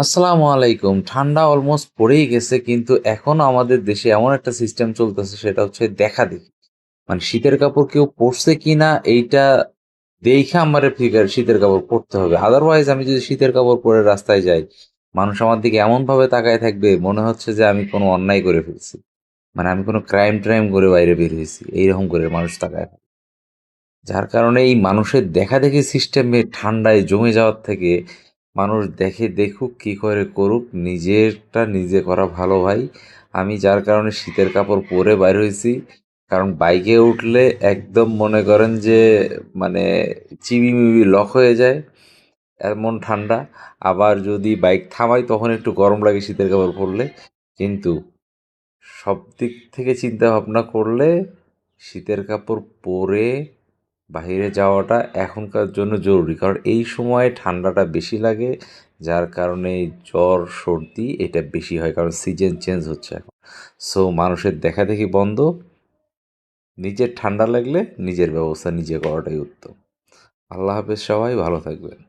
আসসালামু আলাইকুম। ঠান্ডা অলমোস্ট পড়েই গেছে, কিন্তু এখনও আমাদের দেশে এমন একটা সিস্টেম চলতেছে, সেটা হচ্ছে দেখা দেখি। মানে শীতের কাপড় কেউ পরছে কিনা, এইটা দেখে আমার ফিগার শীতের কাপড় পরতে হবে। আদারওয়াইজ আমি যদি শীতের কাপড় পরে রাস্তায় যাই, মানুষ আমার দিকে এমন ভাবে তাকায় থাকবে, মনে হচ্ছে যে আমি কোনো অন্যায় করে ফেলছি। মানে আমি কোনো ক্রাইম ট্রাইম করে বাইরে বের হয়েছি, এইরকম করে মানুষ তাকায় থাকে। যার কারণে এই মানুষের দেখা দেখি সিস্টেমে ঠান্ডায় জমে যাওয়ার থেকে মানুষ দেখে দেখুক, কি করে করুক, নিজেরটা নিজে করা ভালো ভাই। আমি যার কারণে শীতের কাপড় পরে বাইর হয়েছি। কারণ বাইকে উঠলে একদম মনে করেন যে মানে চিবি মিবি লক হয়ে যায় এমন ঠান্ডা। আবার যদি বাইক থামাই, তখন একটু গরম লাগে শীতের কাপড় পরলে। কিন্তু সব দিক থেকে চিন্তা ভাবনা করলে, শীতের কাপড় পরে বাইরে যাওয়াটা এখনকার জন্য জরুরি। কারণ এই সময়ে ঠান্ডাটা বেশি লাগে, যার কারণে জ্বর, সর্দি এটা বেশি হয়, কারণ সিজন চেঞ্জ হচ্ছে এখন। সো মানুষের দেখা দেখি বন্ধ, নিজের ঠান্ডা লাগলে নিজের ব্যবস্থা নিজে করাটাই উত্তম। আল্লাহ হাফেজ সবাই, ভালো থাকবেন।